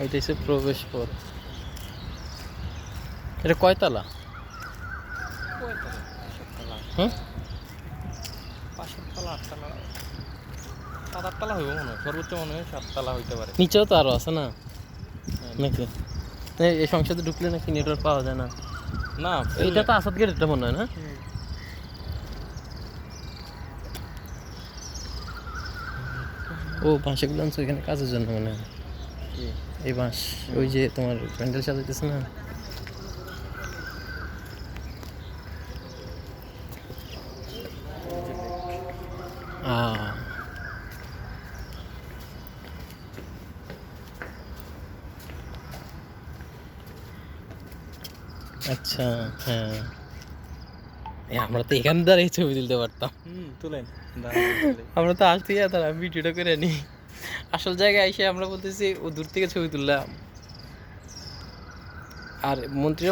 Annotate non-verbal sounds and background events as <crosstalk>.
এটা হচ্ছে প্রবেশ পথ। এটা কয়তলা হুম পাঁচশো তলা? আটতলা সাত আটতলা হইব মনে হয়? সর্বোচ্চ মনে হয় সাততলা হইতে পারে নিচেও তো আরও আছে না? নাকি? এই- সংসদে ঢুকলে নাকি নেটওয়ার্ক পাওয়া যায় না? না এইটা তো আসাদ গেট মনে হয় না? ও বাঁশেগুলো আনছো এখানে কাজের জন্য মনে হয়? এই বাঁশ ওই যে তোমার প্যান্ডেল সাজাইতেছে না? আচ্ছা হ্যাঁ। আমরা তো এখান দ্বারাই ছবি তুলতে পারতাম। হুম তুলেন। <laughs> আমরা তো আসতেই তারা ভিডিওটা করে নি আসল জায়গায় এসে আমরা বলতেছি ও দূর থেকে ছবি তুললাম। আর মন্ত্রী